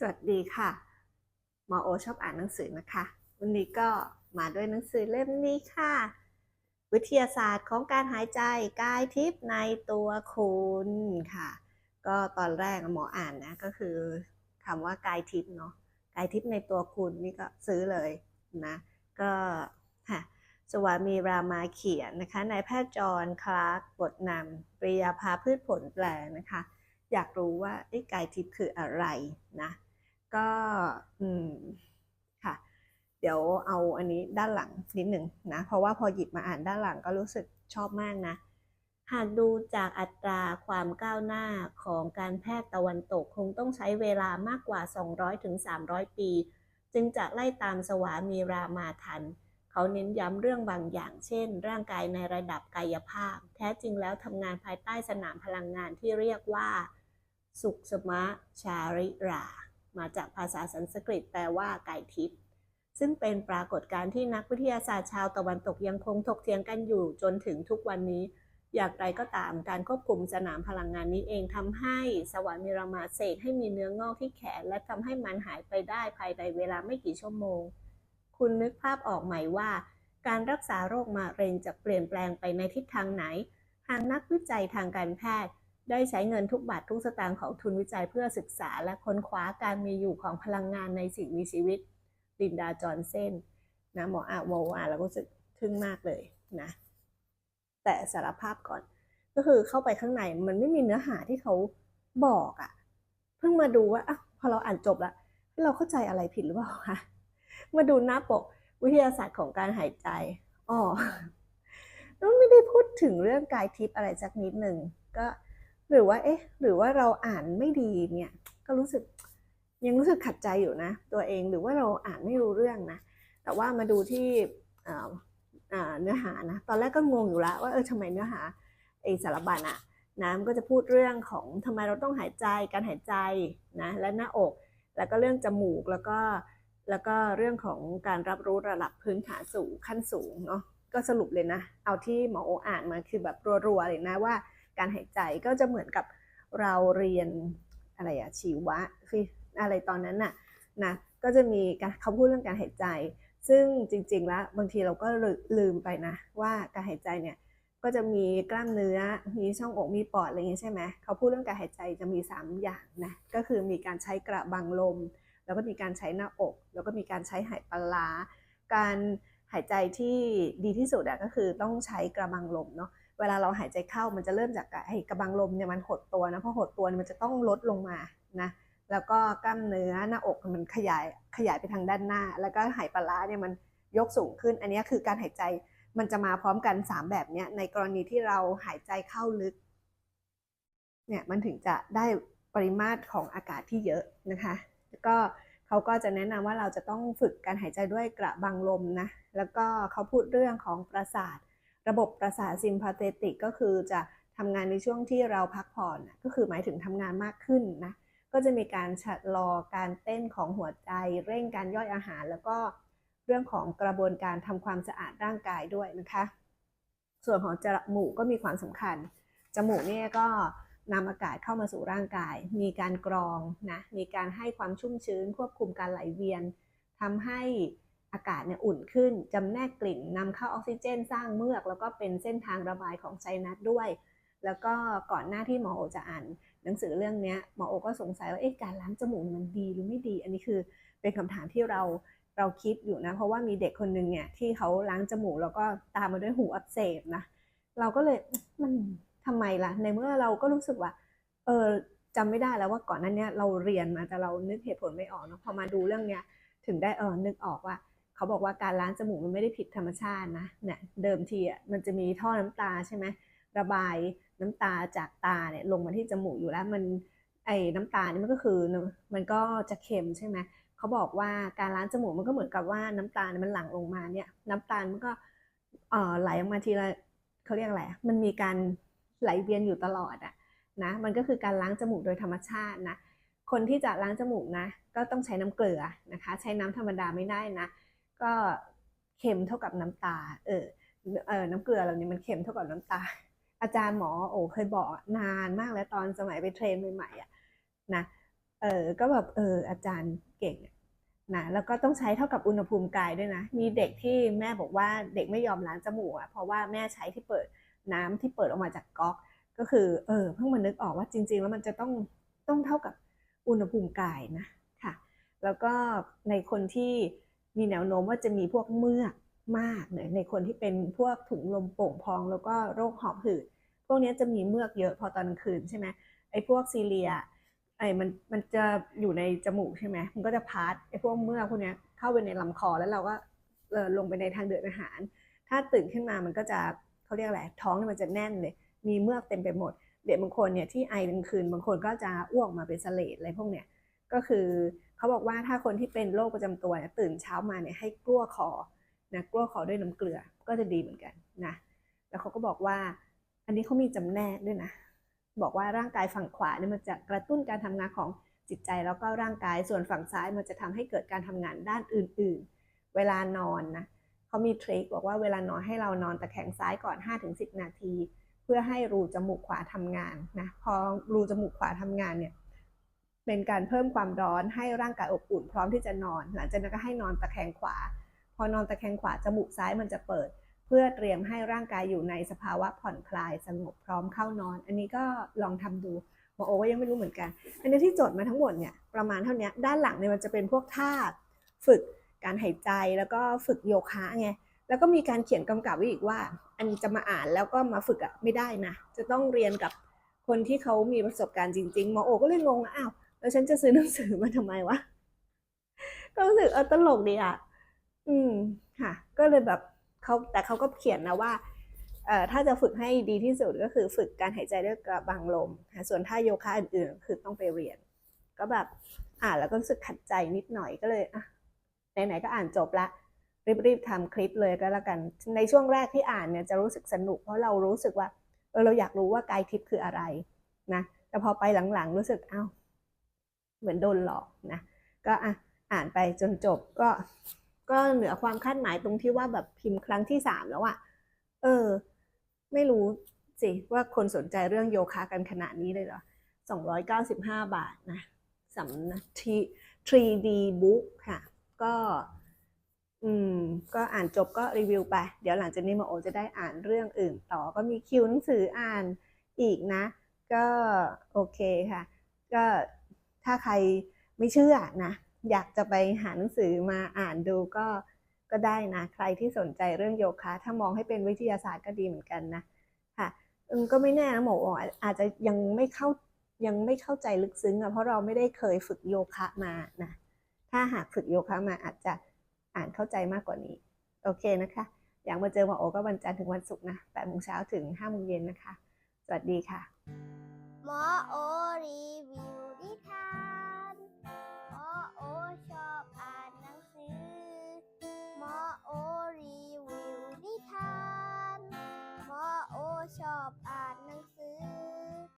สวัสดีค่ะหมอโอชอบอ่านหนังสือนะคะ วันนี้ก็มาด้วยหนังสือเล่มนี้ค่ะ วิทยาศาสตร์ของการหายใจกายทิพย์ในตัวคุณค่ะ ก็ตอนแรกหมออ่านนะก็คือคำว่ากายทิพย์เนาะกายทิพย์ในตัวคุณนี่ก็ซื้อเลยนะ ก็ค่ะสวามีรามาเขียนนะคะนายแพทย์จอห์นคลาร์กบทนำปริยาภาพืชผลแปลนะคะ อยากรู้ว่าไอ้กายทิพย์คืออะไรนะ ก็อืมค่ะ เดี๋ยวเอาอันนี้ด้านหลังนิดหนึ่งนะ เพราะว่าพอหยิบมาอ่านด้านหลังก็รู้สึกชอบมากนะ หากดูจากอัตราความก้าวหน้าของการแพทย์ตะวันตกคงต้องใช้เวลามากกว่า 200-300ถึง300ปี จึงจะไล่ตามสวามีรามาทันเขาเน้นย้ำเรื่องบางอย่าง เช่น ร่างกายในระดับกายภาพ แท้จริงแล้วทำงานภายใต้สนามพลังงานที่เรียกว่า สุขสมะชาริรา มาจากภาษาสันสกฤตแปลว่าไกายทิพย์ซึ่งเป็นปรากฏการณ์ที่นักวิทยาศาสตร์ชาวตะวันตกยังคงถกเถียงกันอยู่จนถึงทุกวันนี้ อย่างไรก็ตามการควบคุมสนามพลังงานนี้เองทำให้สวรรค์มีรามาเสกให้มีเนื้องอกที่แขน และทำให้มันหายไปได้ภายในเวลาไม่กี่ชั่วโมง คุณนึกภาพออกไหมว่า การรักษาโรคมะเร็งจะเปลี่ยนแปลงไปในทิศทางไหนหากนักวิจัยทางการแพทย์ ได้ใช้เงินทุกบาททุกสตางค์ของทุนวิจัยเพื่อศึกษาและค้นคว้าการมีอยู่ของพลังงานในสิ่งมีชีวิต ลินดาจอห์นเซนนะหมออานโมอ่าแล้วก็รู้สึกทึ่งมากเลยนะ แต่สารภาพก่อน ก็คือเข้าไปข้างในมันไม่มีเนื้อหาที่เขาบอกอะเพิ่งมาดูว่าอะพอเราอ่านจบแล้วเราเข้าใจอะไรผิดหรือเปล่าคะมาดูหน้าปกวิทยาศาสตร์ของการหายใจอ๋อแล้วไม่ได้พูดถึงเรื่องกายทิพย์อะไรสักนิดหนึ่งก็ หรือว่าเอ๊ะ หรือว่าเราอ่านไม่ดีเนี่ยก็รู้สึกยังรู้สึกขัดใจอยู่นะ ตัวเองหรือว่าเราอ่านไม่รู้เรื่องนะ แต่ว่ามาดูที่เนื้อหานะ ตอนแรกก็งงอยู่แล้วว่าเออทำไมเนื้อหาไอสารบัญอะนะมันก็จะพูดเรื่องของทำไมเราต้องหายใจการหายใจนะและหน้าอก แล้วก็เรื่องจมูกแล้วก็แล้วก็เรื่องของการรับรู้ระดับพื้นฐานสูงขั้นสูงเนาะก็สรุปเลยนะ เอาที่หมอโออ่านมาคือแบบรัวๆเลยนะว่า การหายใจก็จะเหมือนกับเราเรียนอะไรอะชีวะคืออะไรตอนนั้นน่ะนะก็จะมีการเขาพูดเรื่องการหายใจ ซึ่งจริง ๆ แล้วบางทีเราก็ลืมไปนะ ว่าการหายใจเนี่ยก็จะมีกล้ามเนื้อ มีช่องอกมีปอดอะไรอย่างนี้ใช่ไหมเขาพูดเรื่องการหายใจจะมี 3 อย่างนะก็คือมีการใช้กระบังลม แล้วก็มีการใช้หน้าอก แล้วก็มีการใช้หายปลาร้าการหายใจที่ดีที่สุดอะก็คือต้องใช้กระบังลมเนาะ เวลาเราหายใจเข้ามันจะเริ่มจากไอ้กระบังลมเนี่ยมันหดตัวนะพอหดตัวมันจะต้องลดลงมานะแล้วก็กล้ามเนื้อหน้าอกมันขยายขยายไปทางด้านหน้า แล้วก็หายปลาร้าเนี่ยมันยกสูงขึ้น อันนี้คือการหายใจมันจะมาพร้อมกัน 3 แบบเนี้ยในกรณีที่เราหายใจเข้าลึกเนี่ยมันถึงจะได้ปริมาตรของอากาศที่เยอะนะคะแล้วก็เขาก็จะแนะนำว่าเราจะต้องฝึกการหายใจด้วยกระบังลมนะแล้วก็เขาพูดเรื่องของประสาท ระบบประสาทซิมพาเตติกก็คือจะทำงานในช่วงที่เราพักผ่อนก็คือหมายถึงทำงานมากขึ้นนะก็จะมีการชะลอการเต้นของหัวใจ เร่งการย่อยอาหาร แล้วก็เรื่องของกระบวนการทำความสะอาดร่างกายด้วยนะคะ ส่วนของจมูกก็มีความสำคัญ จมูกเนี่ยก็นำอากาศเข้ามาสู่ร่างกาย มีการกรองนะ มีการให้ความชุ่มชื้น ควบคุมการไหลเวียนทำให้ อากาศเนี่ยอุ่นขึ้นจำแนกกลิ่นนำเข้าออกซิเจน สร้างเมือก แล้วก็เป็นเส้นทางระบายของไซนัสด้วย แล้วก็ก่อนหน้าที่หมอโอจะอ่าน หนังสือเรื่องนี้หมอโอก็สงสัยว่าเอ๊ะการล้างจมูกมันดีหรือไม่ดี อันนี้คือเป็นคำถามที่เราเราคิดอยู่นะ เพราะว่ามีเด็กคนหนึ่งเนี่ยที่เขาล้างจมูกแล้วก็ตามมาด้วยหูอักเสบนะเราก็เลยมันทำไมล่ะในเมื่อเราก็รู้สึกว่าเออจำไม่ได้แล้วว่าก่อนหน้านี้เราเรียนมาแต่เรานึกเหตุผลไม่ออกเนาะพอมาดูเรื่องเนี้ยถึงได้เออนึกออกว่า เขาบอกว่าการล้างจมูกมันไม่ได้ผิดธรรมชาตินะเนี่ยเดิมทีอะมันจะมีท่อน้ำตาใช่ไหมระบายน้ำตาจากตาเนี่ยลงมาที่จมูกอยู่แล้วมันไอ้น้ำตานี่มันก็คือมันก็จะเค็มใช่ไหมเขาบอกว่าการล้างจมูกมันก็เหมือนกับว่าน้ำตาลมันหลั่งลงมาเนี่ยน้ำตาลมันก็เอ่อไหลออกมาทีละเขาเรียกอะไรมันมีการไหลเวียนอยู่ตลอดอะนะมันก็คือการล้างจมูกโดยธรรมชาตินะคนที่จะล้างจมูกนะก็ต้องใช้น้ำเกลือนะคะ ใช้น้ำธรรมดาไม่ได้นะ ก็เค็มเท่ากับน้ำตา เออเออน้ำเกลือเหล่านี้มันเค็มเท่ากับน้ำตา อาจารย์หมอโอ้เคยบอกนานมากแล้วตอนสมัยไปเทรนใหม่ๆอะนะเออก็แบบเอออาจารย์เก่งนะแล้วก็ต้องใช้เท่ากับอุณหภูมิกายด้วยนะ มีเด็กที่แม่บอกว่าเด็กไม่ยอมล้างจมูกอะเพราะว่าแม่ใช้ที่เปิดน้ำที่เปิดออกมาจากก๊อก ก็คือเออเพิ่งมานึกออกว่าจริง ๆ แล้วมันจะต้องต้องเท่ากับอุณหภูมิกายนะค่ะ แล้วก็ในคนที่ มีแนวโน้มว่าจะมีพวกเมือกมากเลยในคนที่เป็นพวกถุงลมโป่งพอง แล้วก็โรคหอบหืด พวกนี้จะมีเมือกเยอะพอตอนคืนใช่ไหมไอ้พวกซีเรียไอ้มันมันจะอยู่ในจมูกใช่ไหมมันก็จะพาสไอ้พวกเมือกพวกนี้เข้าไปในลำคอแล้วเราก็เลงไปในทางเดินอาหาร ถ้าตื่นขึ้นมามันก็จะเขาเรียกอะไรท้องเนี่ยมันจะแน่นเลย มีเมือกเต็มไปหมด เด็กบางคนเนี่ยที่ไอกลางคืนบางคนก็จะอ้วกมาเป็นสเลดอะไรพวกเนี้ยก็คือ เขาบอกว่าถ้าคนที่เป็นโรคประจำตัวเนี่ยตื่นเช้ามาเนี่ยให้กลั้วคอนะกลั้วคอด้วยน้ำเกลือก็จะดีเหมือนกันนะแล้วเขาก็บอกว่า อันนี้เขามีจำแนกด้วยนะ บอกว่าร่างกายฝั่งขวาเนี่ยมันจะกระตุ้นการทำงานของจิตใจแล้วก็ร่างกายส่วนฝั่งซ้ายมันจะทำให้เกิดการทำงานด้านอื่น ๆ เวลานอนนะเขามีทริคบอกว่าเวลานอนให้เรานอนตะแคงซ้ายก่อน 5-10 นาที เพื่อให้รูจมูกขวาทำงานนะพอรูจมูกขวาทำงานเนี่ย เป็นการเพิ่มความร้อนให้ร่างกายอบอุ่นพร้อมที่จะนอน หลังจากนั้นก็ให้นอนตะแคงขวา พอนอนตะแคงขวาจมูกซ้ายมันจะเปิด เพื่อเตรียมให้ร่างกายอยู่ในสภาวะผ่อนคลายสงบพร้อมเข้านอน อันนี้ก็ลองทำดูหมอโอก็ยังไม่รู้เหมือนกัน อันนี้ที่จดมาทั้งหมดเนี่ยประมาณเท่านี้ด้านหลังเนี่ยมันจะเป็นพวกท่าฝึกการหายใจแล้วก็ฝึกโยคะไงแล้วก็มีการเขียนกำกับไว้อีกว่า อันนี้จะมาอ่านแล้วก็มาฝึกอะไม่ได้นะ จะต้องเรียนกับคนที่เขามีประสบการณ์จริงๆหมอโอก็เลยงงอ้าว แล้วฉันจะซื้อหนังสือมาทำไมวะ ก็รู้สึกเออตลกดีอะ อืมค่ะ ก็เลยแบบเขาแต่เขาก็เขียนนะว่าเอ่อถ้าจะฝึกให้ดีที่สุดก็คือฝึกการหายใจด้วยกระบังลมค่ะส่วนท่าโยคะอื่นๆ คือต้องไปเรียน ก็แบบอ่านแล้วก็รู้สึกขัดใจนิดหน่อยก็เลยอะไหนๆก็อ่านจบละรีบๆทำคลิปเลยก็แล้วกัน ในช่วงแรกที่อ่านเนี่ยจะรู้สึกสนุก เพราะเรารู้สึกว่าเออเราอยากรู้ว่ากายทิพย์คืออะไรนะ แต่พอไปหลังๆ รู้สึกอ้าว เหมือนโดนหลอกนะก็อะอ่านไปจนจบก็ก็เหนือความคาดหมายตรงที่ว่าแบบพิมพ์ครั้งที่สามแล้วอะเออ ไม่รู้สิว่าคนสนใจเรื่องโยคะกันขนาดนี้เลยเหรอสองร้อยเก้าสิบห้าบาทนะสำนักที 3D book ค่ะ ก็ อืม ก็อ่านจบก็รีวิวไป เดี๋ยวหลังจากนี้มาโอจะได้อ่านเรื่องอื่นต่อ ก็มีคิวหนังสืออ่านอีกนะ ก็โอเคค่ะ ก็ ถ้าใครไม่เชื่อนะ อยากจะไปหาหนังสือมาอ่านดูก็ก็ได้นะใครที่สนใจเรื่องโยคะ ถ้ามองให้เป็นวิทยาศาสตร์ก็ดีเหมือนกันนะค่ะอืมก็ไม่แน่นะหมอออาจจะยังไม่เข้ายังไม่เข้าใจลึกซึ้งอะเพราะเราไม่ได้เคยฝึกโยคะมานะถ้าหากฝึกโยคะมาอาจจะอ่านเข้าใจมากกว่านี้ โอเคนะคะ อยากมาเจอหมอโอก็วันจันทร์ถึงวันศุกร์นะแปดโมงเช้าถึงห้าโมงเย็นนะคะ สวัสดีค่ะหมอโอรี